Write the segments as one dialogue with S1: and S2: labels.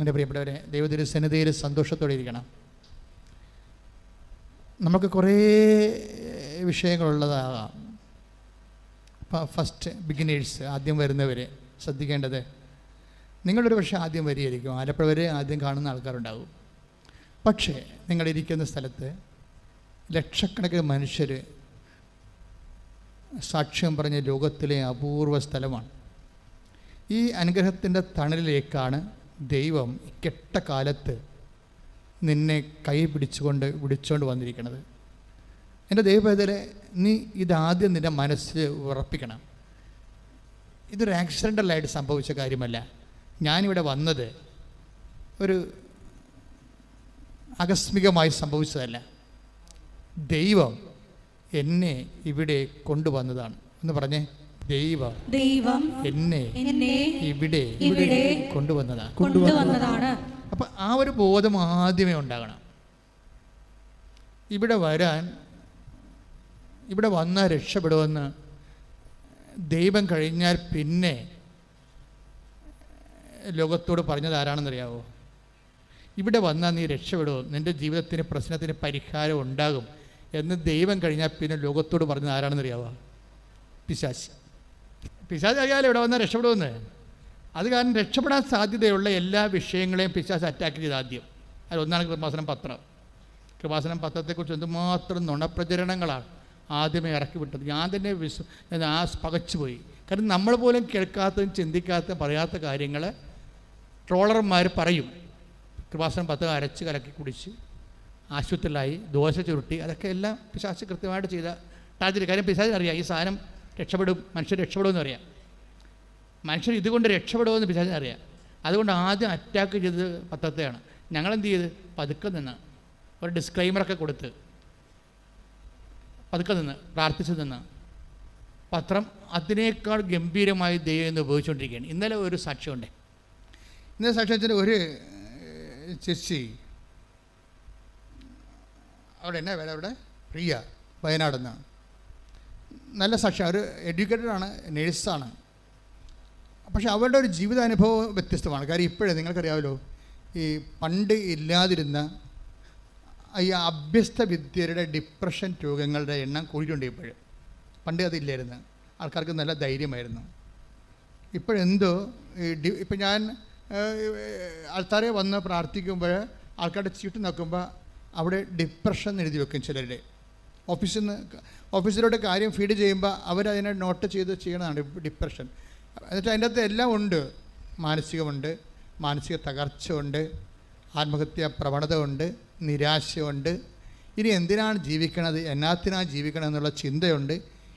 S1: എന്റെ പ്രിയപ്പെട്ടവരെ ദൈവത്തിന്റെ സന്നിധിയിൽ സന്തോഷത്തോടെ ഇരിക്കണം. നമുക്ക് കുറേ വിഷയങ്ങളുള്ളതാകാം. ഫസ്റ്റ് ബിഗിനേഴ്സ് ആദ്യം വരുന്നവർ ശ്രദ്ധിക്കേണ്ടത് നിങ്ങളൊരു പക്ഷേ ആദ്യം വരികയായിരിക്കും ആലപ്പുഴ വരെ ആദ്യം കാണുന്ന ആൾക്കാരുണ്ടാകും പക്ഷേ നിങ്ങളിരിക്കുന്ന സ്ഥലത്ത് ലക്ഷക്കണക്കിന് മനുഷ്യർ സാക്ഷ്യം പറഞ്ഞ ലോകത്തിലെ അപൂർവ സ്ഥലമാണ്. ഈ അനുഗ്രഹത്തിന്റെ തണലിലേക്കാണ് ദൈവം കെട്ട കാലത്ത് നിന്നെ കൈ പിടിച്ചുകൊണ്ട് വിളിച്ചുകൊണ്ട് വന്നിരിക്കുന്നത് എന്റെ ദൈവവേദന നീ ഇതാദ്യം നിന്റെ മനസ്സിൽ ഉറപ്പിക്കണം. ഇതൊരു ആക്സിഡന്റലായിട്ട് സംഭവിച്ച കാര്യമല്ല. ഞാനിവിടെ വന്നത് ഒരു ആകസ്മികമായി സംഭവിച്ചതല്ല. ദൈവം എന്നെ ഇവിടെ കൊണ്ടുവന്നതാണ്. എന്ന് പറഞ്ഞേ. ദൈവം
S2: ദൈവം
S1: എന്നെ
S2: എന്നെ
S1: ഇവിടെ
S2: ഇവിടെ
S1: കൊണ്ടുവന്നതാണ്
S2: കൊണ്ടുവന്നതാണ്.
S1: അപ്പൊ ആ ഒരു ബോധം ആദ്യമേ ഉണ്ടാകണം. ഇവിടെ വരാൻ ഇവിടെ വന്നാൽ രക്ഷപ്പെടുമെന്ന് ദൈവം കഴിഞ്ഞാൽ പിന്നെ ലോകത്തോട് പറഞ്ഞത് ആരാണെന്നറിയാവോ? ഇവിടെ വന്നാൽ നീ രക്ഷപ്പെടുമോ നിന്റെ ജീവിതത്തിന് പ്രശ്നത്തിന് പരിഹാരം ഉണ്ടാകും എന്ന് ദൈവം കഴിഞ്ഞാൽ പിന്നെ ലോകത്തോട് പറഞ്ഞത് ആരാണെന്നറിയാവോ? പിശാച്ച് പിശാച്ച് അറിയാലോ ഇവിടെ വന്നാൽ രക്ഷപ്പെടുമെന്ന്? അത് കാരണം രക്ഷപ്പെടാൻ സാധ്യതയുള്ള എല്ലാ വിഷയങ്ങളെയും പിശാസ് അറ്റാക്ക് ചെയ്ത് ആദ്യം. അതിലൊന്നാണ് കൃപാസനം പത്രം. കൃപാസനം പത്രത്തെക്കുറിച്ച് എന്തുമാത്രം നുണപ്രചരണങ്ങളാണ് ആദ്യമേ ഇറക്കി വിട്ടത്. ഞാൻ തന്നെ വിശ്വ ആ പകച്ചുപോയി കാരണം നമ്മൾ പോലും കേൾക്കാത്തതും ചിന്തിക്കാത്തതും പറയാത്ത കാര്യങ്ങൾ ട്രോളർമാർ പറയും. കൃപാസനം പത്രം അരച്ച് കലക്കി കുടിച്ച് ആശുപത്രിയിലായി ദോശ ചുരുട്ടി. അതൊക്കെ എല്ലാം പിശാച്ച് കൃത്യമായിട്ട് ചെയ്ത ടാർജറ്റ് കാര്യം പിശാച്ചിന് അറിയാം ഈ സാധനം രക്ഷപ്പെടും മനുഷ്യർ രക്ഷപ്പെടുമെന്ന് അറിയാം മനുഷ്യർ ഇതുകൊണ്ട് രക്ഷപ്പെടുമെന്ന് പിശാചിന് അറിയാം. അതുകൊണ്ട് ആദ്യം അറ്റാക്ക് ചെയ്തത് പത്രത്തെയാണ്. ഞങ്ങളെന്ത് ചെയ്ത് പതുക്കെ നിന്ന് ഒരു ഡിസ്ക്ലൈമറൊക്കെ കൊടുത്ത് പതുക്കെ നിന്ന് പ്രാർത്ഥിച്ചു നിന്ന് പത്രം അതിനേക്കാൾ ഗംഭീരമായി ദൈവം എന്ന് ഉപയോഗിച്ചുകൊണ്ടിരിക്കുകയാണ്. ഇന്നലെ ഒരു സാക്ഷ്യമുണ്ട്. ഇന്നലെ സാക്ഷ്യത്തിന് ഒരു ചേച്ചി അവിടെ എന്നാ വേറെ അവിടെ? പ്രിയ വയനാടെന്ന് നല്ല സാക്ഷി. അവർ എഡ്യൂക്കേറ്റഡ് ആണ് നേഴ്സാണ് പക്ഷേ അവരുടെ ഒരു ജീവിതാനുഭവം വ്യത്യസ്തമാണ്. കാര്യം ഇപ്പോഴേ നിങ്ങൾക്കറിയാമല്ലോ ഈ പണ്ട് ഇല്ലാതിരുന്ന ഈ അഭ്യസ്ത വിദ്യരുടെ ഡിപ്രഷൻ രോഗങ്ങളുടെ എണ്ണം കൂടിയിട്ടുണ്ട് ഇപ്പോഴും. പണ്ട് അതില്ലായിരുന്നു ആൾക്കാർക്ക് നല്ല ധൈര്യമായിരുന്നു. ഇപ്പോഴെന്തോ ഇപ്പം ഞാൻ ആൾക്കാരെ വന്ന് പ്രാർത്ഥിക്കുമ്പോൾ ആൾക്കാരുടെ ചീട്ട് നോക്കുമ്പോൾ അവിടെ ഡിപ്രഷൻ എഴുതി വെക്കും ചിലരുടെ. ഓഫീസിൽ നിന്ന് ഓഫീസിലോട്ട് കാര്യം ഫീഡ് ചെയ്യുമ്പോൾ അവരതിനെ നോട്ട് ചെയ്ത് ചെയ്യണതാണ് ഡിപ്രഷൻ. എന്നിട്ട് അതിന്റെ അകത്ത് എല്ലാം ഉണ്ട്. മാനസികമുണ്ട് മാനസിക തകർച്ച ഉണ്ട് ആത്മഹത്യാ പ്രവണത ഉണ്ട് നിരാശയുണ്ട്. ഇനി എന്തിനാണ് ജീവിക്കണത്? എന്നാത്തിനാണ് ജീവിക്കണം എന്നുള്ള ചിന്തയുണ്ട്.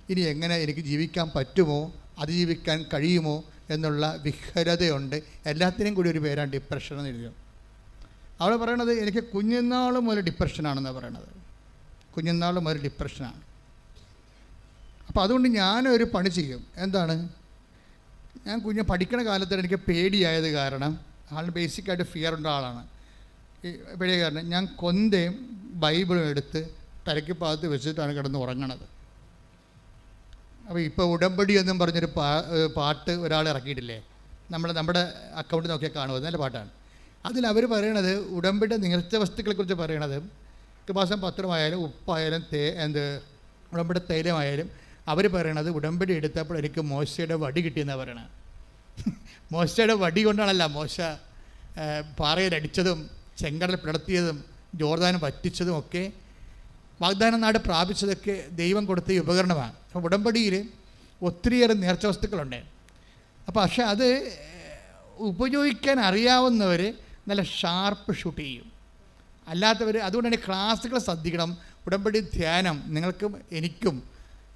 S1: ഇനി എങ്ങനെ എനിക്ക് ജീവിക്കാൻ പറ്റുമോ? അതിജീവിക്കാൻ കഴിയുമോ? എന്നുള്ള വിഹ്വലതയുണ്ട് എല്ലാത്തിനും കൂടി ഒരു പേരാണ് ഡിപ്രഷൻ എന്ന് എഴുതിയത്. അവൾ പറയണത് എനിക്ക് കുഞ്ഞുനാൾ മുതൽ ഡിപ്രഷനാണെന്നാണ് പറയണത്. കുഞ്ഞുനാൾ ഒരു ഡിപ്രഷനാണ് അപ്പോൾ അതുകൊണ്ട് ഞാനൊരു പണി ചെയ്യും. എന്താണ്? ഞാൻ കുഞ്ഞ് പഠിക്കണ കാലത്ത് എനിക്ക് പേടിയായത് കാരണം ആളിന് ബേസിക്കായിട്ട് ഫിയർ ഉള്ള ആളാണ്. ഈ പേടിയ കാരണം ഞാൻ കൊന്തയും ബൈബിളും എടുത്ത് തലയ്ക്ക് വെച്ചിട്ടാണ് കിടന്ന് ഉറങ്ങണത്. അപ്പോൾ ഇപ്പോൾ ഉടമ്പടി എന്നും പറഞ്ഞൊരു പാ പാട്ട് ഒരാൾ ഇറക്കിയിട്ടില്ലേ? നമ്മൾ നമ്മുടെ അക്കൗണ്ട് നോക്കിയാൽ കാണുമോ നല്ല പാട്ടാണ്. അതിൽ അവർ പറയണത് ഉടമ്പടി നികച്ച വസ്തുക്കളെക്കുറിച്ച് പറയണത് കൃപാസം പത്രമായാലും ഉപ്പായാലും തേ എന്ത് ഉടമ്പടി തൈലമായാലും അവർ പറയണത് ഉടമ്പടി എടുത്തപ്പോൾ എനിക്ക് മോശയുടെ വടി കിട്ടിയെന്നാണ് പറയണത് മോശയുടെ വടി കൊണ്ടാണല്ല മോശ പാറയിലടിച്ചതും ചെങ്കടൽ പിളർത്തിയതും ജോർദാനം വറ്റിച്ചതും ഒക്കെ വാഗ്ദാന നാട് പ്രാപിച്ചതൊക്കെ ദൈവം കൊടുത്ത ഈ ഉപകരണമാണ്. അപ്പോൾ ഉടമ്പടിയിൽ ഒത്തിരിയേറെ നേർച്ച വസ്തുക്കളുണ്ട്. അപ്പോൾ പക്ഷേ അത് ഉപയോഗിക്കാൻ അറിയാവുന്നവർ നല്ല ഷാർപ്പ് ഷൂട്ട് ചെയ്യും. അല്ലാത്തവർ അതുകൊണ്ട് തന്നെ ക്ലാസ്സുകൾ ശ്രദ്ധിക്കണം ഉടമ്പടി ധ്യാനം നിങ്ങൾക്കും എനിക്കും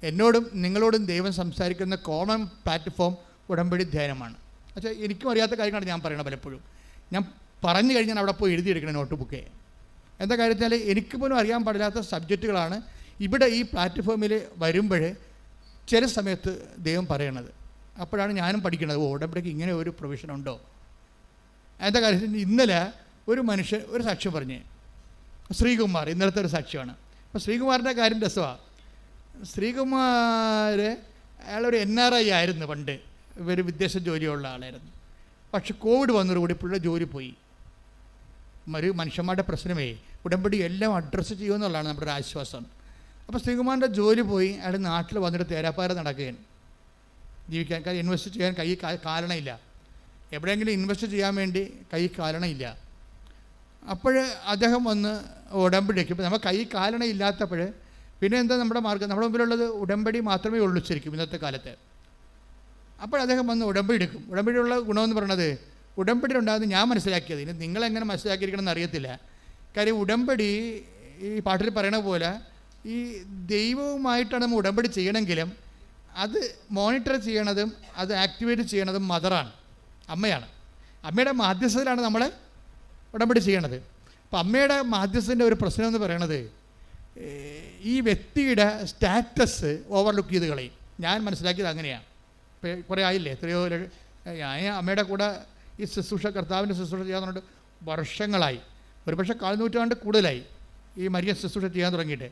S1: എന്നോടും നിങ്ങളോടും ദൈവം സംസാരിക്കുന്ന കോമൺ പ്ലാറ്റ്ഫോം ഉടമ്പടി ധ്യാനമാണ്. പക്ഷേ എനിക്കും അറിയാത്ത കാര്യങ്ങളാണ് ഞാൻ പറയണത് പലപ്പോഴും. ഞാൻ പറഞ്ഞു കഴിഞ്ഞാൽ അവിടെ പോയി എഴുതിയെടുക്കണം നോട്ട് ബുക്കേ എന്താ കാര്യത്തിൽ എനിക്ക് പോലും അറിയാൻ പാടില്ലാത്ത സബ്ജക്റ്റുകളാണ് ഇവിടെ ഈ പ്ലാറ്റ്ഫോമിൽ വരുമ്പോൾ ചില സമയത്ത് ദൈവം പറയണത്. അപ്പോഴാണ് ഞാനും പഠിക്കുന്നത് ഓ ഉടമ്പടിക്ക് ഇങ്ങനെ ഒരു പ്രൊവിഷൻ ഉണ്ടോ? എന്താ കാര്യത്തിൽ ഇന്നലെ ഒരു മനുഷ്യൻ ഒരു സാക്ഷ്യം പറഞ്ഞേ ശ്രീകുമാർ ഇന്നലത്തെ ഒരു സാക്ഷിയാണ്. അപ്പോൾ ശ്രീകുമാറിന്റെ കാര്യം രസമാണ് ശ്രീകുമാർ അയാളൊരു എൻ ആർ ഐ ആയിരുന്നു പണ്ട്. ഇവർ വിദേശ ജോലിയുള്ള ആളായിരുന്നു. പക്ഷെ കോവിഡ് വന്നതോടുകൂടി പുള്ളിയുടെ ജോലി പോയി. ഒരു മനുഷ്യന്മാരുടെ പ്രശ്നമേ. ഉടമ്പടി എല്ലാം അഡ്രസ്സ് ചെയ്യുമെന്നുള്ളതാണ് നമ്മുടെ ആശ്വാസം. അപ്പോൾ ശ്രീകുമാറിന്റെ ജോലി പോയി. അയാൾ നാട്ടിൽ വന്നിട്ട് തേരാപ്പാര നടക്കുകയാണ്. ജീവിക്കാൻ ഇൻവെസ്റ്റ് ചെയ്യാൻ കാ- കാരണമില്ല എവിടെയെങ്കിലും ഇൻവെസ്റ്റ് ചെയ്യാൻ വേണ്ടി കൈ കാരണമില്ല അപ്പോൾ അദ്ദേഹം വന്ന് ഉടമ്പടിക്ക്. ഇപ്പം നമ്മൾ കൈ കാലണ ഇല്ലാത്തപ്പോൾ പിന്നെ എന്താ നമ്മുടെ മാർഗം? നമ്മുടെ മുമ്പിലുള്ളത് ഉടമ്പടി മാത്രമേ ഉള്ളൂ ശരിക്കും ഇന്നത്തെ കാലത്ത്. അപ്പോൾ അദ്ദേഹം വന്ന് ഉടമ്പടി എടുക്കും. ഉടമ്പടിയുള്ള ഗുണമെന്ന് ഉടമ്പടി ഉണ്ടാകുന്നത് ഞാൻ മനസ്സിലാക്കിയത്. ഇനി നിങ്ങളെങ്ങനെ മനസ്സിലാക്കിയിരിക്കണം എന്ന് അറിയത്തില്ല. കാര്യം ഉടമ്പടി ഈ പാട്ടിൽ പറയണ പോലെ ഈ ദൈവവുമായിട്ടാണ് നമ്മൾ ഉടമ്പടി ചെയ്യണമെങ്കിലും അത് മോണിറ്റർ ചെയ്യണതും അത് ആക്ടിവേറ്റ് ചെയ്യണതും മദറാണ്. അമ്മയാണ്. അമ്മയുടെ മാധ്യസ്ഥതയിലാണ് നമ്മൾ ഉടമ്പടി ചെയ്യണത്. അപ്പം അമ്മയുടെ മാധ്യസ്ഥന്റെ ഒരു പ്രശ്നം എന്ന് പറയണത് ഈ വ്യക്തിയുടെ സ്റ്റാറ്റസ് ഓവർലുക്ക് ചെയ്ത് കളയും. ഞാൻ മനസ്സിലാക്കിയത് അങ്ങനെയാണ് ഇപ്പം കുറേ ആയില്ലേ? എത്രയോ ഞാൻ അമ്മയുടെ കൂടെ ഈ ശുശ്രൂഷ കർത്താവിന്റെ ശുശ്രൂഷ ചെയ്യാൻ വർഷങ്ങളായി. ഒരുപക്ഷെ കാൽനൂറ്റാണ്ട് കൂടുതലായി ഈ മരിയ ശുശ്രൂഷ ചെയ്യാൻ തുടങ്ങിയിട്ട്.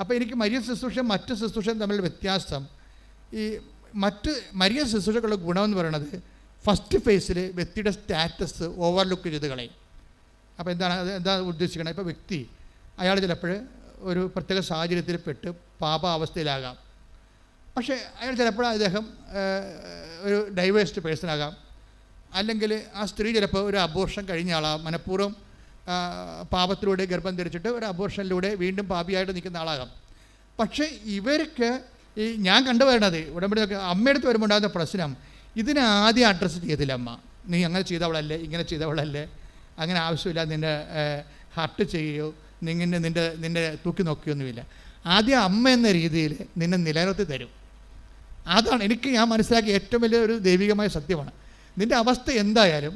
S1: അപ്പോൾ എനിക്ക് മരിയ ശുശ്രൂഷ മറ്റ് ശുശ്രൂഷയും തമ്മിൽ വ്യത്യാസം. ഈ മറ്റ് മരിയ ശുശ്രൂഷകളുടെ ഗുണമെന്ന് പറയുന്നത് ഫസ്റ്റ് ഫേസിൽ വ്യക്തിയുടെ സ്റ്റാറ്റസ് ഓവർലുക്ക് ചെയ്ത് കളയും. അപ്പോൾ എന്താണ് എന്താ ഉദ്ദേശിക്കുന്നത് ഇപ്പോൾ വ്യക്തി അയാൾ ചിലപ്പോൾ ഒരു പ്രത്യേക സാഹചര്യത്തിൽ പെട്ട് പാപാവസ്ഥയിലാകാം. പക്ഷേ അയാൾ ചിലപ്പോൾ അദ്ദേഹം ഒരു ഡൈവേഴ്സ്ഡ് പേഴ്സൺ ആകാം. അല്ലെങ്കിൽ ആ സ്ത്രീ ചിലപ്പോൾ ഒരു അബോർഷൻ കഴിഞ്ഞ ആളാകാം. മനഃപൂർവം പാപത്തിലൂടെ ഗർഭം ധരിച്ചിട്ട് ഒരു അബോർഷനിലൂടെ വീണ്ടും പാപിയായിട്ട് നിൽക്കുന്ന ആളാകാം. പക്ഷേ ഇവർക്ക് ഈ ഞാൻ കണ്ടുവരണത് ഉടമ്പടി അമ്മയടുത്ത് വരുമ്പോൾ ഉണ്ടാകുന്ന പ്രശ്നം ഇതിനെ ആദ്യം അഡ്രസ്സ് ചെയ്തില്ല അമ്മ. നീ അങ്ങനെ ചെയ്തവളല്ലേ ഇങ്ങനെ ചെയ്തവളല്ലേ അങ്ങനെ ആവശ്യമില്ല നിന്റെ ഹർട്ട് ചെയ്യുകയോ നിങ്ങനെ നിന്റെ നിന്റെ തൂക്കി നോക്കിയൊന്നുമില്ല. ആദ്യം അമ്മ എന്ന രീതിയിൽ നിന്നെ നിലനിർത്തി തരും. അതാണ് എനിക്ക് ഞാൻ മനസ്സിലാക്കിയ ഏറ്റവും വലിയ ഒരു ദൈവികമായ സത്യമാണ്. നിന്റെ അവസ്ഥ എന്തായാലും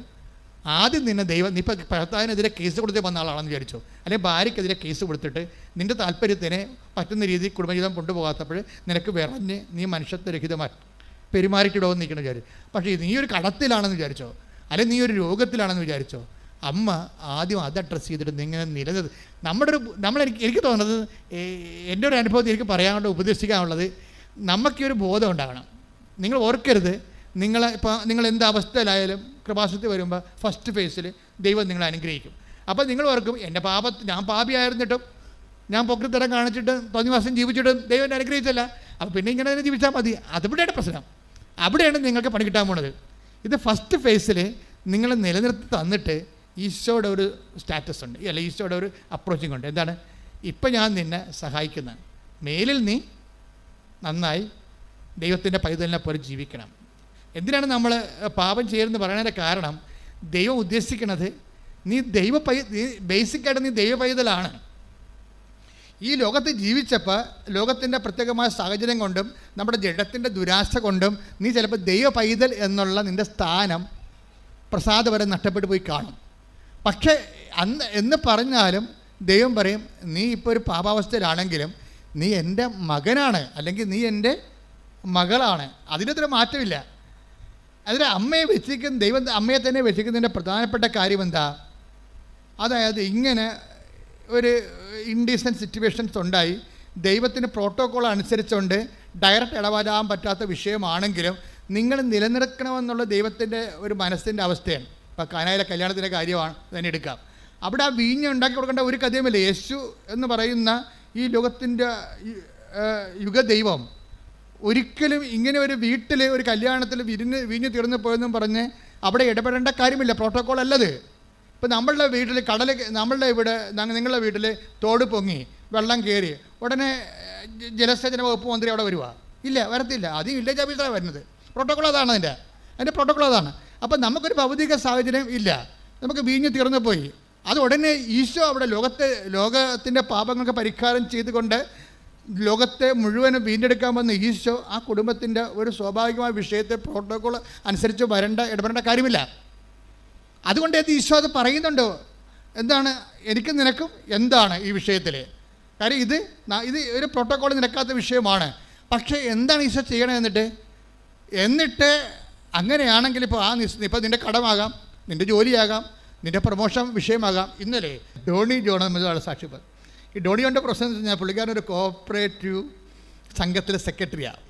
S1: ആദ്യം നിന്നെ ദൈവം നീ ഇപ്പോൾ ഭർത്താവിനെതിരെ കേസ് കൊടുത്ത് വന്ന ആളാണെന്ന് വിചാരിച്ചു? അല്ലെങ്കിൽ ഭാര്യയ്ക്കെതിരെ കേസ് കൊടുത്തിട്ട് നിന്റെ താല്പര്യത്തിനെ പറ്റുന്ന രീതിയിൽ കുടുംബജീവിതം കൊണ്ടുപോകാത്തപ്പോൾ നിനക്ക് വിറഞ്ഞ് നീ മനുഷ്യത്വരഹിതമായി പെരുമാറിക്കിടുമെന്ന് നിൽക്കണം വിചാരിച്ചു. പക്ഷേ നീ ഒരു കടത്തിലാണെന്ന് വിചാരിച്ചോ? അല്ലെങ്കിൽ നീ ഒരു രോഗത്തിലാണെന്ന് വിചാരിച്ചോ? അമ്മ ആദ്യം അത് അഡ്രസ്സ് ചെയ്തിട്ട് ഇങ്ങനെ നിലനിർ നമ്മുടെ ഒരു നമ്മൾ എനിക്ക് എനിക്ക് തോന്നുന്നത് എന്റെ ഒരു അനുഭവത്തിൽ എനിക്ക് പറയാനുള്ള ഉപദേശിക്കാനുള്ളത് നമുക്ക് ഈ ഒരു ബോധം ഉണ്ടാകണം. നിങ്ങൾ ഓർക്കരുത് നിങ്ങൾ ഇപ്പോൾ നിങ്ങൾ എന്ത് അവസ്ഥയിലായാലും കൃപാസത്തിൽ വരുമ്പോൾ ഫസ്റ്റ് ഫേസിൽ ദൈവം നിങ്ങളെ അനുഗ്രഹിക്കും. അപ്പോൾ നിങ്ങൾ ഓർക്കും എന്റെ പാപ ഞാൻ പാപിയായിരുന്നിട്ടും ഞാൻ പൊക്കിത്തരം കാണിച്ചിട്ട് തോന്നിവാസം ജീവിച്ചിട്ടും ദൈവം എന്നെ അനുഗ്രഹിച്ചല്ല. അപ്പോൾ പിന്നെ ഇങ്ങനെ തന്നെ ജീവിച്ചാൽ മതി. അതിവിടെയാണ് പ്രശ്നം. അവിടെയാണ് നിങ്ങൾക്ക് പണി കിട്ടാൻ പോണത്. ഇത് ഫസ്റ്റ് ഫേസിൽ നിങ്ങൾ നിലനിർത്തി തന്നിട്ട് ഈശോയുടെ ഒരു സ്റ്റാറ്റസ് ഉണ്ട്. അല്ല ഈശോയുടെ ഒരു അപ്രോച്ചിങ് ഉണ്ട്. എന്താണ്? ഇപ്പം ഞാൻ നിന്നെ സഹായിക്കുന്ന മേലിൽ നീ നന്നായി ദൈവത്തിന്റെ പൈതലിനെ പോലെ ജീവിക്കണം. എന്തിനാണ് നമ്മൾ പാപം ചെയ്യുന്നത് പറയുന്നതിന്റെ കാരണം ദൈവം ഉദ്ദേശിക്കുന്നത് നീ ദൈവ പൈ ബേസിക്കായിട്ട് നീ ദൈവ പൈതലാണ്. ഈ ലോകത്ത് ജീവിച്ചപ്പോൾ ലോകത്തിന്റെ പ്രത്യേകമായ സാഹചര്യം കൊണ്ടും നമ്മുടെ ജഡത്തിന്റെ ദുരാശ കൊണ്ടും നീ ചിലപ്പോൾ ദൈവ പൈതൽ എന്നുള്ള നിന്റെ സ്ഥാനം പ്രസാദപരം നഷ്ടപ്പെട്ടു പോയി കാണും. പക്ഷേ അന്ന് എന്ന് പറഞ്ഞാലും ദൈവം പറയും നീ ഇപ്പോൾ ഒരു പാപാവസ്ഥയിലാണെങ്കിലും നീ എന്റെ മകനാണ് അല്ലെങ്കിൽ നീ എന്റെ മകളാണ്. അതിനൊത്തിരി മാറ്റമില്ല. അതിന് അമ്മയെ വെച്ചിരിക്കുന്ന ദൈവം അമ്മയെ തന്നെ വെച്ചിരിക്കുന്നതിന്റെ പ്രധാനപ്പെട്ട കാര്യം എന്താ? അതായത് ഇങ്ങനെ ഒരു ഇൻഡീസന്റ് സിറ്റുവേഷൻസ് ഉണ്ടായി. ദൈവത്തിന് പ്രോട്ടോക്കോൾ അനുസരിച്ചുകൊണ്ട് ഡയറക്റ്റ് ഇടപെടാൻ പറ്റാത്ത വിഷയമാണെങ്കിലും നിങ്ങൾ നിലനിൽക്കണമെന്നുള്ള ദൈവത്തിന്റെ ഒരു മനസ്സിന്റെ അവസ്ഥയാണ്. ഇപ്പോൾ കാനായിലെ കല്യാണത്തിന്റെ കാര്യമാണ് തന്നെ എടുക്കാം. അവിടെ ആ വീഞ്ഞ് ഉണ്ടാക്കി കൊടുക്കേണ്ട ഒരു കഥയുമില്ല. യേശു എന്ന് പറയുന്ന ഈ ലോകത്തിന്റെ യുഗദൈവം ഒരിക്കലും ഇങ്ങനെ ഒരു വീട്ടിൽ ഒരു കല്യാണത്തിൽ വിരിഞ്ഞ് വീഞ്ഞ് തീർന്നു പോയെന്നും പറഞ്ഞ് അവിടെ ഇടപെടേണ്ട കാര്യമില്ല. പ്രോട്ടോക്കോൾ അല്ലത്. ഇപ്പം നമ്മളുടെ വീട്ടിൽ കടൽ നമ്മളുടെ ഇവിടെ നിങ്ങളുടെ വീട്ടിൽ തോട് പൊങ്ങി വെള്ളം കയറി ഉടനെ ജലസേചന വകുപ്പ് മന്ത്രി അവിടെ വരുവാ. ഇല്ല വരത്തില്ല. അത് വില്ലേജ് ഓഫീസറാണ് വരുന്നത്. പ്രോട്ടോക്കോൾ അതാണ് അതിന്റെ അതിന്റെ പ്രോട്ടോക്കോൾ അതാണ്. അപ്പം നമുക്കൊരു ഭൗതിക സാഹചര്യം ഇല്ല. നമുക്ക് വീഞ്ഞ് തീർന്നു പോയി. അത് ഉടനെ ഈശോ അവിടെ ലോകത്തെ ലോകത്തിന്റെ പാപങ്ങൾക്ക് പരിഹാരം ചെയ്തുകൊണ്ട് ലോകത്തെ മുഴുവനും വീണ്ടെടുക്കാൻ വന്ന ഈശോ ആ കുടുംബത്തിന്റെ ഒരു സ്വാഭാവികമായ വിഷയത്തെ പ്രോട്ടോകോൾ അനുസരിച്ച് വരേണ്ട ഇടപെടേണ്ട കാര്യമില്ല. അതുകൊണ്ട് ഇത് ഈശോ അത് പറയുന്നുണ്ടോ? എന്താണ് എനിക്ക് നിനക്കും എന്താണ് ഈ വിഷയത്തിൽ കാര്യം ഇത് ഇത് ഒരു പ്രോട്ടോകോൾ നിരക്കാത്ത വിഷയമാണ്. പക്ഷേ എന്താണ് ഈശോ ചെയ്യണേ എന്നിട്ട്? എന്നിട്ട് അങ്ങനെയാണെങ്കിൽ ഇപ്പോൾ ആ നിസ് ഇപ്പോൾ നിന്റെ കടമാകാം നിന്റെ ജോലിയാകാം നിന്റെ പ്രൊമോഷൻ വിഷയമാകാം. ഇന്നലെ ഡോണി ജോൺ എന്നതാണ് പറഞ്ഞു ഈ ഡോണി ജോണിന്റെ പ്രശ്നം എന്ന് വെച്ചാൽ പുള്ളിക്കാരൻ ഒരു കോഓപ്പറേറ്റീവ് സംഘത്തിലെ സെക്രട്ടറിയാണ്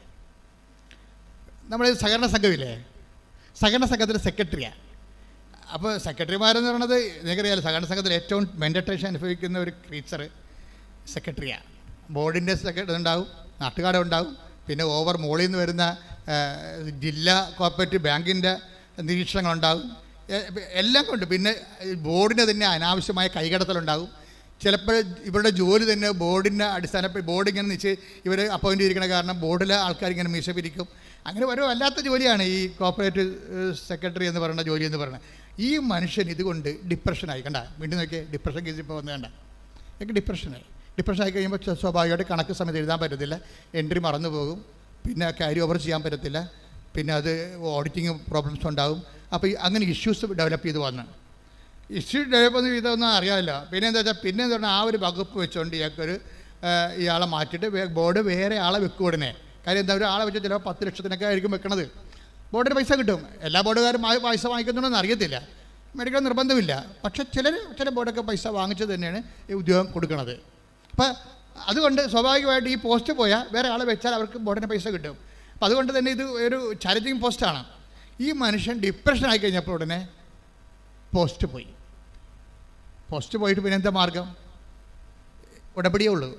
S1: നമ്മുടെ സഹകരണ സംഘമില്ലേ? സഹകരണ സംഘത്തിലെ സെക്രട്ടറിയാണ് അപ്പോൾ സെക്രട്ടറിമാരെന്ന് പറയുന്നത് നിങ്ങൾക്കറിയാലോ സഹകരണ സംഘത്തിൽ ഏറ്റവും മെന്റേഷൻ അനുഭവിക്കുന്ന ഒരു ക്രീച്ചർ സെക്രട്ടറിയാണ് ബോർഡിന്റെ സെക്രട്ടറി ഉണ്ടാവും നാട്ടുകാരുണ്ടാവും പിന്നെ ഓവർ മോളിൽ നിന്ന് വരുന്ന ജില്ലാ കോപ്പറേറ്റീവ് ബാങ്കിന്റെ നിരീക്ഷണങ്ങളുണ്ടാകും. എല്ലാം കൊണ്ട് പിന്നെ ബോർഡിന് തന്നെ അനാവശ്യമായ കൈകടത്തലുണ്ടാകും. ചിലപ്പോൾ ഇവരുടെ ജോലി തന്നെ ബോർഡിന്റെ അടിസ്ഥാനത്തിൽ ബോർഡ് ഇങ്ങനെ നിശ്ചയി ഇവർ അപ്പോയിന്റ് ചെയ്തിരിക്കണ കാരണം ബോർഡിലെ ആൾക്കാർ ഇങ്ങനെ മീശ പിരിക്കും. അങ്ങനെ ഒരു വല്ലാത്ത ജോലിയാണ് ഈ കോപ്പറേറ്റീവ് സെക്രട്ടറി എന്ന് പറയുന്ന ജോലി എന്ന് പറയുന്നത്. ഈ മനുഷ്യൻ ഇതുകൊണ്ട് ഡിപ്രഷനായി. കണ്ട? വീണ്ടും നോക്കിയേ ഡിപ്രഷൻ കേസ് ഇപ്പോൾ വന്നു കണ്ട? എനിക്ക് ഡിപ്രഷനായി. ഡിപ്രഷൻ ആയി കഴിയുമ്പോൾ സ്വാഭാവികമായിട്ട് കണക്ക് സമയത്ത് എഴുതാൻ പറ്റത്തില്ല. എൻട്രി മറന്നു പോകും പിന്നെ ക്യാരി ഓവർ ചെയ്യാൻ പറ്റത്തില്ല. പിന്നെ അത് ഓഡിറ്റിങ് പ്രോബ്ലംസ് ഉണ്ടാകും അപ്പോൾ അങ്ങനെ ഇഷ്യൂസ് ഡെവലപ്പ് ചെയ്ത് വന്നു. ഇഷ്യൂ ഡെവലപ്പ് ചെയ്തൊന്നും അറിയാമല്ലോ പിന്നെ എന്താ വെച്ചാൽ പിന്നെ എന്താ പറഞ്ഞാൽ ആ ഒരു വകുപ്പ് വെച്ചുകൊണ്ട് ഇയാൾക്കൊരു ഇയാളെ മാറ്റിയിട്ട് ബോർഡ് വേറെ ആളെ വെക്കും ഉടനെ. കാര്യം എന്താ ഒരാളെ വെച്ച് ചിലപ്പോൾ പത്ത് ലക്ഷത്തിനൊക്കെ ആയിരിക്കും വെക്കണത്. ബോർഡിന് പൈസ കിട്ടും. എല്ലാ ബോർഡുകാരും പൈസ വാങ്ങിക്കുന്നുണ്ടെന്ന് അറിയത്തില്ല. മെഡിക്കൽ നിർബന്ധമില്ല. പക്ഷേ ചിലർ ചില ബോർഡൊക്കെ പൈസ വാങ്ങിച്ചത് തന്നെയാണ് ഈ ഉദ്യോഗം കൊടുക്കുന്നത് അപ്പോൾ അതുകൊണ്ട് സ്വാഭാവികമായിട്ട് ഈ പോസ്റ്റ് പോയാൽ വേറെ ആളെ വെച്ചാൽ അവർക്ക് ബോട്ടിന് പൈസ കിട്ടും. അപ്പോൾ അതുകൊണ്ട് തന്നെ ഇത് ഒരു ചാലഞ്ചിങ് പോസ്റ്റാണ് ഈ മനുഷ്യൻ ഡിപ്രഷൻ ആയി കഴിഞ്ഞപ്പോൾ ഉടനെ പോസ്റ്റ് പോയി. പോസ്റ്റ് പോയിട്ട് പിന്നെ എന്താ മാർഗം? ഉടപടിയേ ഉള്ളൂ.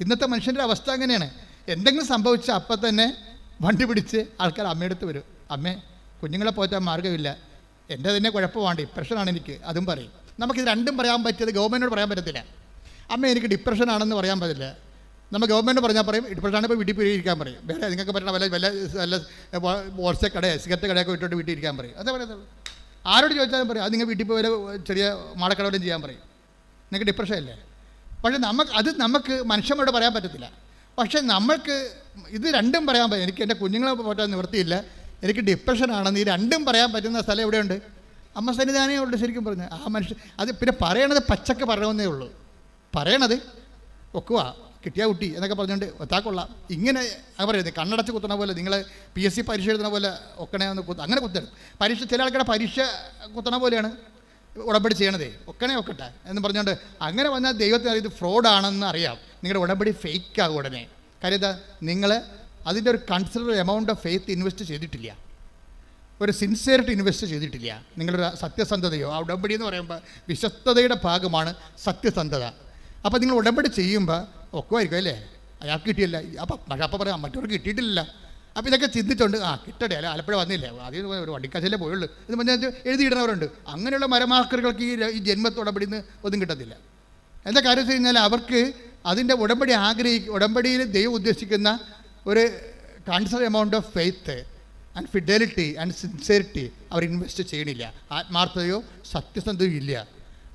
S1: ഇന്നത്തെ മനുഷ്യന്റെ അവസ്ഥ അങ്ങനെയാണ്. എന്തെങ്കിലും സംഭവിച്ച അപ്പം തന്നെ വണ്ടി പിടിച്ച് ആൾക്കാർ അമ്മയെടുത്ത് വരും. അമ്മേ കുഞ്ഞുങ്ങളെ പോറ്റാൻ മാർഗമില്ല എന്റെ തന്നെ കുഴപ്പമാണ്. ഡിപ്രഷനാണ് എനിക്ക്. അതും പറയും. നമുക്കിത് രണ്ടും പറയാൻ പറ്റിയത് ഗവൺമെന്റിനോട് പറയാൻ പറ്റത്തില്ല. അമ്മ എനിക്ക് ഡിപ്രഷൻ ആണെന്ന് പറയാൻ പറ്റില്ല. നമ്മൾ ഗവൺമെന്റ് പറഞ്ഞാൽ പറയും ഡിപ്രഷൻ ഇപ്പോൾ വീട്ടിൽ പോയി ഇരിക്കാൻ പറയും. വേറെ നിങ്ങൾക്ക് പറ്റണ വല്ല വല്ല വല്ല ബോൾസെ കടയോ സിഗരറ്റ് കടയൊക്കെ വിട്ടിട്ട് വീട്ടിൽ ഇരിക്കാൻ പറയും. അതേ പറയുന്നത്. ആരോട് ചോദിച്ചാലും പറയും അത് നിങ്ങൾ വീട്ടിൽ പോയി ചെറിയ മാടക്കടവലും ചെയ്യാൻ പറയും. നിങ്ങൾക്ക് ഡിപ്രഷൻ അല്ലേ പക്ഷേ നമുക്ക് അത് നമുക്ക് മനുഷ്യന്മാരോട് പറയാൻ പറ്റത്തില്ല. പക്ഷേ നമ്മൾക്ക് ഇത് രണ്ടും പറയാൻ പറ്റും എനിക്ക് എന്റെ കുഞ്ഞുങ്ങളെ പോറ്റാൻ നിവൃത്തിയില്ല. എനിക്ക് ഡിപ്രഷൻ ആണെന്ന് ഈ രണ്ടും പറയാൻ പറ്റുന്ന സ്ഥലം എവിടെയുണ്ട്? അമ്മ സന്നിധാനേ ഉള്ളൂ ശരിക്കും പറഞ്ഞു ആ മനുഷ്യൻ അത് പിന്നെ പറയണത് പച്ചക്ക് പറയണമെന്നേ ഉള്ളൂ. പറയണത്? ഒക്കുക കിട്ടിയ കുട്ടി എന്നൊക്കെ പറഞ്ഞുകൊണ്ട് ഒത്താക്കൊള്ളാം ഇങ്ങനെ പറയുന്നത് കണ്ണടച്ച് കുത്തണ പോലെ നിങ്ങൾ പി എസ് സി പരീക്ഷ എഴുതുന്ന പോലെ ഒക്കണേ ഒന്ന് കുത്ത അങ്ങനെ കുത്തരുത്. പരീക്ഷ ചില ആൾക്കാരുടെ പരീക്ഷ കുത്തണ പോലെയാണ് ഉടമ്പടി ചെയ്യണതേ. ഒക്കണേ ഒക്കട്ടെ എന്ന് പറഞ്ഞുകൊണ്ട് അങ്ങനെ വന്നാൽ ദൈവത്തിന് ഇത് ഫ്രോഡാണെന്ന് അറിയാം. നിങ്ങളുടെ ഉടമ്പടി ഫേക്ക് ആകും ഉടനെ. കാര്യം നിങ്ങൾ അതിന്റെ ഒരു consider amount of faith invest ചെയ്തിട്ടില്ല. ഒരു സിൻസിയറിറ്റി ഇൻവെസ്റ്റ് ചെയ്തിട്ടില്ല. നിങ്ങളൊരു സത്യസന്ധതയോ ആ ഉടമ്പടി എന്ന് പറയുമ്പോൾ വിശ്വസ്തതയുടെ ഭാഗമാണ് സത്യസന്ധത. അപ്പോൾ നിങ്ങൾ ഉടമ്പടി ചെയ്യുമ്പോൾ ഒക്കെ ആയിരിക്കും അല്ലേ? അയാൾക്ക് കിട്ടിയില്ല. അപ്പം അപ്പം പറയാം മറ്റവർക്ക് കിട്ടിയിട്ടില്ല. അപ്പോൾ ഇതൊക്കെ ചിന്തിച്ചുകൊണ്ട് ആ കിട്ടട്ടെ അല്ല ആലപ്പുഴ വന്നില്ലേ? ആദ്യം ഒരു വണ്ടിക്കാശല്ലേ പോയുള്ളൂ. എന്ന് പറഞ്ഞാൽ എഴുതിയിടുന്നവരുണ്ട് അങ്ങനെയുള്ള മരമാക്കറുകൾക്ക് ഈ ഈ ജന്മത്ത് ഉടമ്പടി നിന്ന് ഒന്നും കിട്ടത്തില്ല. എന്താ കാര്യം വെച്ച് കഴിഞ്ഞാൽ അവർക്ക് അതിന്റെ ഉടമ്പടി ആഗ്രഹി ഉടമ്പടിയിൽ ദൈവം ഉദ്ദേശിക്കുന്ന ഒരു consider amount of faith and fidelity and sincerity our invest ചെയ്യണില്ല. ആത്മാർത്ഥതയോ സത്യസന്ധതയോ ഇല്ല.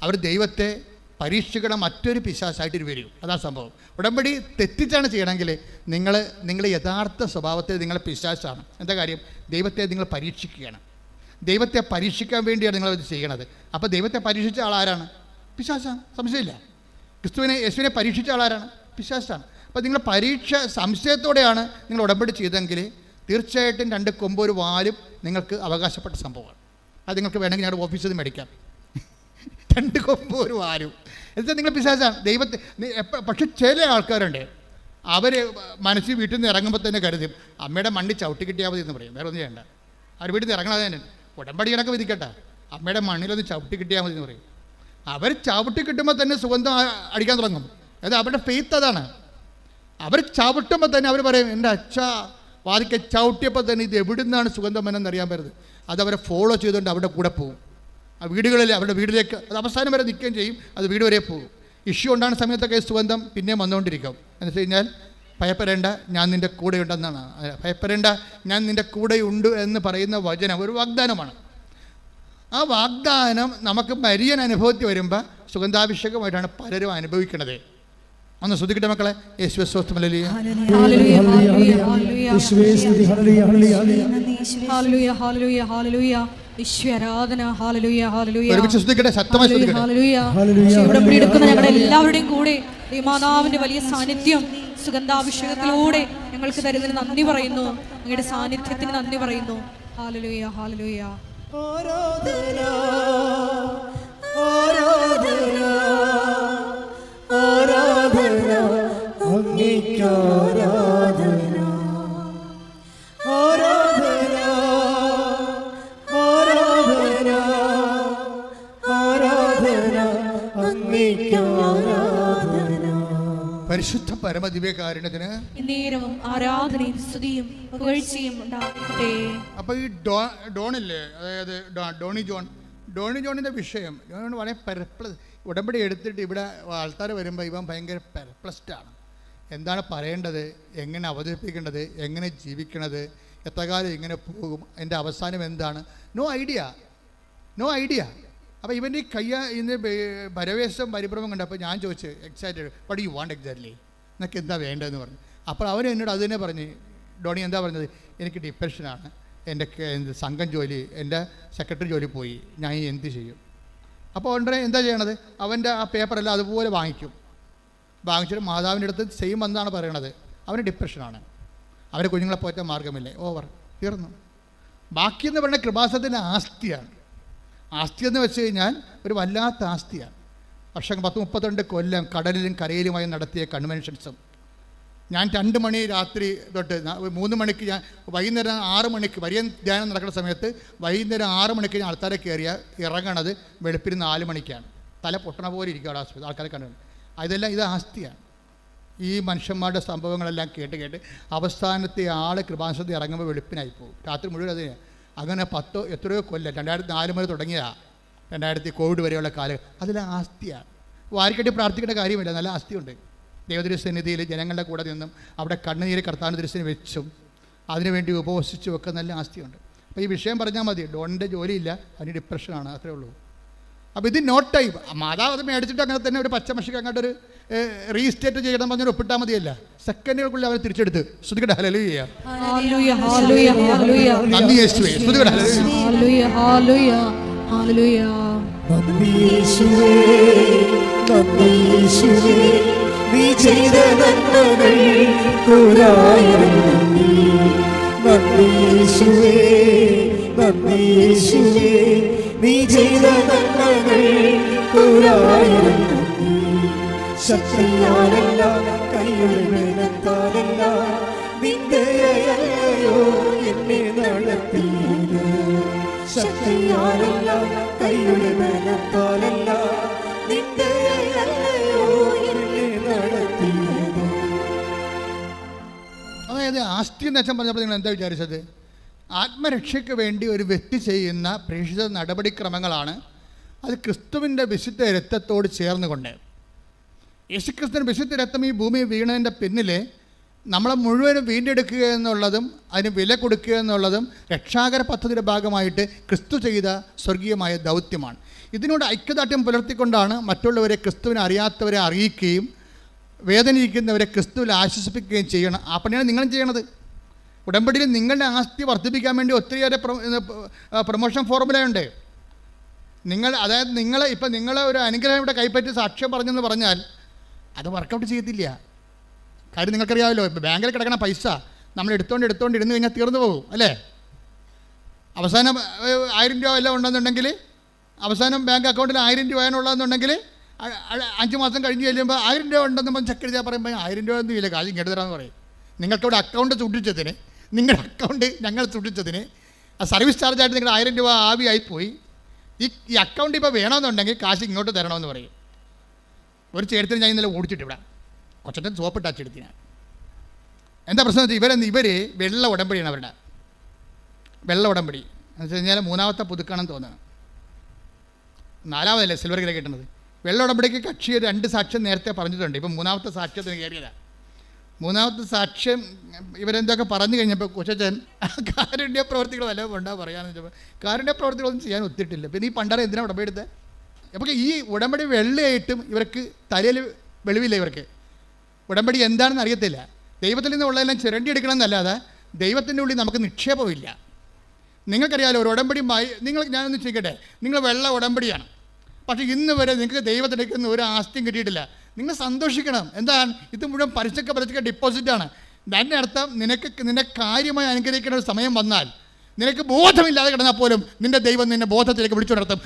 S1: അവർ ദൈവത്തെ പരീക്ഷിക്കണ മറ്റൊരു പിശാസായിട്ട് വരും. അതാണ് സംഭവം. ഉടമ്പടി തെറ്റിച്ചാണ് ചെയ്യണമെങ്കിൽ നിങ്ങൾ നിങ്ങളുടെ യഥാർത്ഥ സ്വഭാവത്തെ നിങ്ങൾ പിശാസാണ് എന്താ കാര്യം? ദൈവത്തെ നിങ്ങൾ പരീക്ഷിക്കുകയാണ്. ദൈവത്തെ പരീക്ഷിക്കാൻ വേണ്ടിയാണ് നിങ്ങൾ ഇത് ചെയ്യണത്. അപ്പോൾ ദൈവത്തെ പരീക്ഷിച്ച ആളാരാണ് പിശാസാണ് സംശയമില്ല. ക്രിസ്തുവിനെ യേശുവിനെ പരീക്ഷിച്ച ആളാരാണ് പിശാസാണ് അപ്പോൾ നിങ്ങൾ പരീക്ഷ സംശയത്തോടെയാണ് നിങ്ങൾ ഉടമ്പടി ചെയ്തെങ്കിൽ തീർച്ചയായിട്ടും രണ്ട് കൊമ്പ് ഒരു വാലും നിങ്ങൾക്ക് അവകാശപ്പെട്ട സംഭവമാണ്. അത് നിങ്ങൾക്ക് വേണമെങ്കിൽ ഞങ്ങളുടെ ഓഫീസിൽ നിന്ന് മേടിക്കാം. രണ്ട് കൊമ്പ് ഒരു വാരും. എന്നുവെച്ചാൽ നിങ്ങൾ പിശാചാണ് ദൈവത്തെ പക്ഷെ ചില ആൾക്കാരുണ്ട്. അവർ മനസ്സിൽ വീട്ടിൽ നിന്ന് ഇറങ്ങുമ്പോൾ തന്നെ കരുതും അമ്മയുടെ മണ്ണി ചവിട്ടി കിട്ടിയാൽ മതി എന്ന് പറയും. വേറെ ഒന്നും ചെയ്യണ്ട. അവർ വീട്ടിൽ നിന്ന് ഇറങ്ങണത് തന്നെ ഉടമ്പടി കണക്ക് വിധിക്കട്ടെ. അമ്മയുടെ മണ്ണിലൊന്ന് ചവിട്ടി കിട്ടിയാൽ മതി എന്ന് പറയും. അവർ ചവിട്ടി കിട്ടുമ്പോൾ തന്നെ സുഗന്ധം അടിക്കാൻ തുടങ്ങും. അത് അവരുടെ ഫെയ്ത്ത് അതാണ്. അവർ ചവിട്ടുമ്പോൾ തന്നെ അവർ പറയും എന്റെ അച്ഛ വാതിക്ക ചവിട്ടിയപ്പോൾ തന്നെ ഇത് എവിടുന്നാണ് സുഗന്ധം എന്നറിയാൻ പറ്റുന്നത് അത് അവരെ ഫോളോ ചെയ്തുകൊണ്ട് അവിടെ കൂടെ പോകും ആ വീടുകളിൽ അവരുടെ വീടിലേക്ക് അത് അവസാനം വരെ നിൽക്കുകയും ചെയ്യും. അത് വീട് വരെ പോകും. ഇഷ്യൂ ഉണ്ടാകുന്ന സമയത്തൊക്കെ സുഗന്ധം പിന്നെയും വന്നുകൊണ്ടിരിക്കും. എന്ന് വെച്ച് കഴിഞ്ഞാൽ ഭയപ്പെടേണ്ട ഞാൻ നിന്റെ കൂടെയുണ്ടെന്നാണ്. ഭയപ്പെടേണ്ട ഞാൻ നിന്റെ കൂടെയുണ്ട് ഉണ്ട് എന്ന് പറയുന്ന വചനം ഒരു വാഗ്ദാനമാണ്. ആ വാഗ്ദാനം നമുക്ക് മരിയൻ അനുഭവത്തിൽ വരുമ്പോൾ സുഗന്ധാഭിഷേകമായിട്ടാണ് പലരും അനുഭവിക്കുന്നത് ഒന്ന് ശ്രദ്ധിക്കട്ടെ മക്കളെ? യേശു സ്വസ്ഥമല്ലേ
S2: ഹല്ലേലൂയ, ഹല്ലേലൂയ, ഹല്ലേലൂയ.
S3: യേശുവേ സ്തുതി. ഹല്ലേലൂയ ഹല്ലേലൂയ. ഹല്ലേലൂയ
S2: ഹല്ലേലൂയ, ഹല്ലേലൂയ, ഹല്ലേലൂയ. ഈശോ ഹല്ലേലൂയ, ഹല്ലേലൂയ.
S1: ഒരുമിച്ച് ശ്രദ്ധിക്കട്ടെ ശക്തമായി ശ്രദ്ധിക്കട്ടെ
S2: ഹല്ലേലൂയ.
S3: ഹല്ലേലൂയ,
S2: ഇവിടെ പിടിയെടുക്കുന്ന ഞങ്ങളുടെ. എല്ലാവരുടെയും കൂടെ ഈ മാതാവിന്റെ വലിയ സാന്നിധ്യം സുഗന്ധാഭിഷേകത്തിലൂടെ ഞങ്ങൾക്ക് തരുന്നതിന് നന്ദി പറയുന്നു അങ്ങയുടെ സാന്നിധ്യത്തിന് നന്ദി പറയുന്നു ഹാലലുയ ഹാലലുയ
S3: ആരാധന
S1: പരമദിവ്യകാരുണ്യത്തിന്
S2: നേരവും ആരാധനയും സ്തുതിയും പുകഴ്ചയും ഉണ്ടാകട്ടെ.
S1: അപ്പോൾ ഈ ഡോ ഡോണില്ലേ അതായത് ഡോണി ജോൺ ഡോണി ജോണിന്റെ വിഷയം ജോൺ വളരെ പെർപ്ലസ് ഉടമ്പടി എടുത്തിട്ട് ഇവിടെ ആൾക്കാർ വരുമ്പോൾ ഇവൻ ഭയങ്കര പെർപ്ലസ്ഡ് ആണ്. എന്താണ് പറയേണ്ടത്? എങ്ങനെ അവതരിപ്പിക്കേണ്ടത്? എങ്ങനെ ജീവിക്കണത്? എത്ര കാലം ഇങ്ങനെ പോകും? എന്റെ അവസാനം എന്താണ്? നോ ഐഡിയ നോ ഐഡിയ അപ്പോൾ ഇവന്റെ ഈ കയ്യ ഇന്ന് പരവേശം പരിഭ്രമം കണ്ടപ്പോൾ ഞാൻ ചോദിച്ചു excited what you want exactly നിനക്ക് എന്താ വേണ്ടതെന്ന് പറഞ്ഞു. അപ്പോൾ അവൻ എന്നോട് അത് തന്നെ പറഞ്ഞ് ഡോണി എന്താ പറഞ്ഞത്? എനിക്ക് ഡിപ്രഷനാണ്. എന്റെ എന്ത് സംഘം ജോലി എന്റെ സെക്രട്ടറി ജോലി പോയി. ഞാൻ എന്ത് ചെയ്യും? അപ്പോൾ ഉടനെ എന്താ ചെയ്യണത്? അവന്റെ ആ പേപ്പറെല്ലാം അതുപോലെ വാങ്ങിക്കും. വാങ്ങിച്ചിട്ട് മാതാവിന്റെ അടുത്ത് സെയിം എന്നാണ് പറയണത്. അവന് ഡിപ്രഷനാണ്. അവന്റെ കുഞ്ഞുങ്ങളെ പോറ്റാൻ മാർഗമില്ലേ ഓവർ. തീർന്നു. ബാക്കിയെന്ന് പറയുന്ന കൃപാസത്തിന്റെ ആസ്തിയാണ്. ആസ്തി എന്ന് വെച്ച് കഴിഞ്ഞാൽ ഒരു വല്ലാത്ത ആസ്തിയാണ്. വർഷം പത്ത് മുപ്പത്തിരണ്ട് കൊല്ലം കടലിലും കരയിലുമായി നടത്തിയ കൺവെൻഷൻസും ഞാൻ രണ്ട് മണി രാത്രി തൊട്ട് മൂന്ന് മണിക്ക് ഞാൻ വൈകുന്നേരം ആറ് മണിക്ക് വലിയ ധ്യാനം നടക്കുന്ന സമയത്ത് വൈകുന്നേരം ആറ് മണിക്ക് ഞാൻ ആൾക്കാരെ കയറിയ ഇറങ്ങണത് വെളുപ്പിന് നാല് മണിക്കാണ്. തല പൊട്ടണ പോലെ ഇരിക്കും അവിടെ ആസ്പത്രി ആൾക്കാരെ കണ്ടു അതെല്ലാം ഇത് ആസ്തിയാണ്. ഈ മനുഷ്യന്മാരുടെ സംഭവങ്ങളെല്ലാം കേട്ട് കേട്ട് അവസാനത്തെ ആൾ കൃപാസനത്തിൽ ഇറങ്ങുമ്പോൾ വെളുപ്പിനായി പോകും. രാത്രി മുഴുവൻ അതിന് അങ്ങനെ പത്തോ എത്രയോ കൊല്ലം രണ്ടായിരത്തി നാല് മുതൽ തുടങ്ങിയതാ. രണ്ടായിരത്തി കോവിഡ് വരെയുള്ള കാലം അതിലെ ആസ്തിയാണ്. വാരിക്കെട്ടി പ്രാർത്ഥിക്കേണ്ട കാര്യമില്ല. നല്ല ആസ്തിയുണ്ട്. ദൈവദൃസന്നിധിയിൽ ജനങ്ങളുടെ കൂടെ നിന്നും അവിടെ കണ്ണുനീര് കർത്താനുദൃശ്യം വെച്ചും അതിനുവേണ്ടി ഉപവസിച്ചും ഒക്കെ നല്ല ആസ്തിയുണ്ട്. അപ്പോൾ ഈ വിഷയം പറഞ്ഞാൽ മതി. ഡോണിന്റെ ജോലിയില്ല. അതിന് ഡിപ്രഷനാണ് അത്രേ ഉള്ളൂ. അപ്പോൾ ഇത് നോട്ട് ടൈം മാതാവ് അത് മേടിച്ചിട്ട് അങ്ങനെ തന്നെ ഒരു പച്ചമഷിക്ക് അങ്ങോട്ട് ഒരു റീസ്റ്റേറ്റ് ചെയ്യണം പറഞ്ഞൊരു ഒപ്പിട്ടാൽ മതിയല്ല. സെക്കൻഡുകൾക്കുള്ളിൽ അവർ തിരിച്ചെടുത്ത്. ശ്രുതികട ഹലലു ചെയ്യാം നന്ദി
S3: നീ ചെയ്ത നന്മകൾ ഒരായിരം നന്ദി. നന്ദീശുവേ നന്ദീശുവേ നീ ചെയ്ത നന്മകൾ ഒരായിരം നന്ദി. ശക്തിയാലല്ല കൈയുടെ ബലത്താലല്ല നിന്റെ അല്ലയോ എന്നെ നടത്തിയത് ശക്തിയാലല്ല കൈയുടെ ബലത്താലല്ല. നിന്റെ
S1: അതായത് ആസ്തി എന്ന് അച്ഛൻ പറഞ്ഞപ്പോൾ നിങ്ങൾ എന്താ വിചാരിച്ചത്? ആത്മരക്ഷയ്ക്ക് വേണ്ടി ഒരു വ്യക്തി ചെയ്യുന്ന പ്രേക്ഷിത നടപടിക്രമങ്ങളാണ് അത് ക്രിസ്തുവിന്റെ വിശുദ്ധ രക്തത്തോട് ചേർന്നുകൊണ്ട്. യേശുക്രിസ്തുവിന്റെ വിശുദ്ധ രക്തം ഈ ഭൂമി വീണതിന്റെ പിന്നിൽ നമ്മളെ മുഴുവനും വീണ്ടെടുക്കുക എന്നുള്ളതും അതിന് വില കൊടുക്കുക എന്നുള്ളതും രക്ഷാകര പദ്ധതിയുടെ ഭാഗമായിട്ട് ക്രിസ്തു ചെയ്ത സ്വർഗീയമായ ദൗത്യമാണ്. ഇതിനോട് ഐക്യദാർഢ്യം പുലർത്തിക്കൊണ്ടാണ് മറ്റുള്ളവരെ ക്രിസ്തുവിനെ അറിയാത്തവരെ അറിയിക്കുകയും വേദനയിരിക്കുന്നവരെ ക്രിസ്തുവിൽ ആശ്വസിപ്പിക്കുകയും ചെയ്യണം. ആ പണിയാണ് നിങ്ങളും ചെയ്യണത്. ഉടമ്പടിയിൽ നിങ്ങളുടെ ആസ്തി വർദ്ധിപ്പിക്കാൻ വേണ്ടി ഒത്തിരിയേറെ പ്രൊമോഷൻ ഫോർമുലയുണ്ട്. നിങ്ങൾ അതായത് നിങ്ങൾ ഇപ്പം നിങ്ങളെ ഒരു അനുഗ്രഹം ഇവിടെ കൈപ്പറ്റി സാക്ഷ്യം പറഞ്ഞെന്ന് പറഞ്ഞാൽ അത് വർക്കൗട്ട് ചെയ്യത്തില്ല. കാര്യം നിങ്ങൾക്കറിയാമല്ലോ ഇപ്പോൾ ബാങ്കിൽ കിടക്കണ പൈസ നമ്മൾ എടുത്തോണ്ട് എടുത്തോണ്ട് ഇരുന്ന് കഴിഞ്ഞാൽ തീർന്നു പോകും അല്ലേ? അവസാനം ആയിരം രൂപ എല്ലാം ഉണ്ടെന്നുണ്ടെങ്കിൽ അവസാനം ബാങ്ക് അക്കൗണ്ടിൽ ആയിരം രൂപയാണ് ഉള്ളതെന്നുണ്ടെങ്കിൽ അ- അ- അഞ്ച് മാസം കഴിഞ്ഞ് കഴിയുമ്പോൾ ആയിരം രൂപ ഉണ്ടെന്ന് പറഞ്ഞ് ചെക്ക് എഴുതിയാൽ പറയുമ്പോൾ ആയിരം രൂപ ഒന്നും ഇല്ല കാര്യം ഇങ്ങോട്ട് തരാമെന്ന് പറയും. നിങ്ങൾക്കിവിടെ അക്കൗണ്ട് സൂക്ഷിച്ചതിന് നിങ്ങളുടെ അക്കൗണ്ട് ഞങ്ങൾ സൂക്ഷിച്ചതിന് ആ സർവീസ് ചാർജായിട്ട് നിങ്ങളുടെ ആയിരം രൂപ ആവിയായിപ്പോയി ഈ ഈ അക്കൗണ്ട് ഇപ്പോൾ വേണമെന്നുണ്ടെങ്കിൽ കാശ് ഇങ്ങോട്ട് തരണമെന്ന് പറയും. ഒരു ചേട്ടത്തിന് ഞാൻ ഇന്നലെ ഓടിച്ചിട്ട് ഇവിടെ കൊച്ചറ്റൻ സോപ്പിട്ട് അച്ചെടുത്തിനാണ് എന്താ പ്രശ്നം വെച്ചാൽ ഇവരെന്ന് ഇവർ വെള്ള ഉടമ്പടിയാണ് അവരുടെ. വെള്ള ഉടമ്പടി. എന്ന് വെച്ച് കഴിഞ്ഞാൽ മൂന്നാമത്തെ പുതുക്കണം തോന്നുന്നു. നാലാമതല്ലേ സിൽവർ ഗ്രേ കിട്ടുന്നത്? വെള്ള ഉടമ്പടിക്ക് കക്ഷി രണ്ട് സാക്ഷ്യം നേരത്തെ പറഞ്ഞിട്ടുണ്ട്. ഇപ്പം മൂന്നാമത്തെ സാക്ഷ്യത്തിന് കയറിയതാണ് മൂന്നാമത്തെ സാക്ഷ്യം ഇവരെന്തൊക്കെ പറഞ്ഞു കഴിഞ്ഞപ്പോൾ കൊച്ചച്ചൻ കാരുണ്യ പ്രവർത്തികൾ വല്ല ഉണ്ടാ പറയാന്ന് വെച്ചപ്പോൾ കാരുണ്യ പ്രവർത്തികളൊന്നും ചെയ്യാൻ ഒത്തിട്ടില്ല. പിന്നെ ഈ പണ്ടാര എന്തിനാണ് ഉടമ്പടി എടുത്തത് അപ്പോൾ ഈ ഉടമ്പടി വെള്ളയായിട്ടും ഇവർക്ക് തലയിൽ വെളിവില്ല ഇവർക്ക്. ഉടമ്പടി എന്താണെന്ന് അറിയത്തില്ല. ദൈവത്തിൽ നിന്നുള്ളതെല്ലാം ചിരണ്ടി എടുക്കണം എന്നല്ലാതെ ദൈവത്തിന്റെ ഉള്ളിൽ നമുക്ക് നിക്ഷേപമില്ല. നിങ്ങൾക്കറിയാലോ ഒരു ഉടമ്പടി നിങ്ങൾ ഞാനൊന്ന് ചെയ്യട്ടെ നിങ്ങൾ വെള്ള ഉടമ്പടിയാണ്. പക്ഷേ ഇന്ന് വരെ നിങ്ങൾക്ക് ദൈവത്തിലേക്ക് ഒന്നും ഒരു ആസ്തിയും കിട്ടിയിട്ടില്ല. നിങ്ങൾ സന്തോഷിക്കണം. എന്താണ്? ഇത് മുഴുവൻ പലിശക്ക പലിശക്ക ഡിപ്പോസിറ്റാണ് അതിന്റെ അർത്ഥം നിനക്ക് നിന്നെ കാര്യമായി അനുഗ്രഹിക്കേണ്ട ഒരു സമയം വന്നാൽ നിനക്ക് ബോധമില്ലാതെ കിടന്നാൽ പോലും നിന്റെ ദൈവം നിന്നെ ബോധത്തിലേക്ക് വിളിച്ചുണർത്തും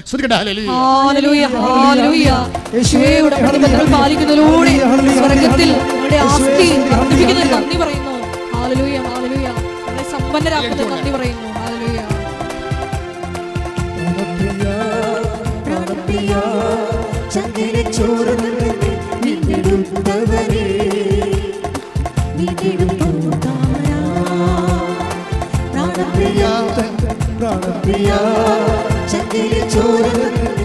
S3: ചോരവരേ നീ താരാ ശക്തിയ പ്രാണപ്രിയ. ശക്തിയെ ചോരടുത്തവരെ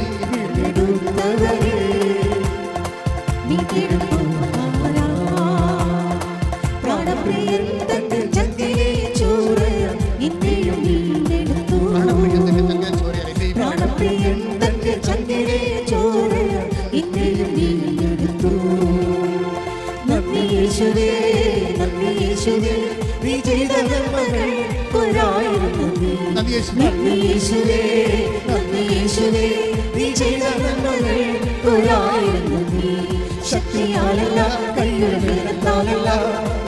S3: ശക്തിയാലല്ല കയ്യുടെ ബലത്താലല്ല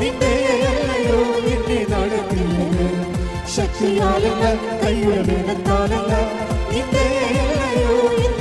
S3: നിന്റെയല്ലയോ എന്നെ നടത്തിയത് ശക്തിയാലല്ല കയ്യുടെ ബലത്താലല്ല നിന്റെയല്ലയോ എന്നെ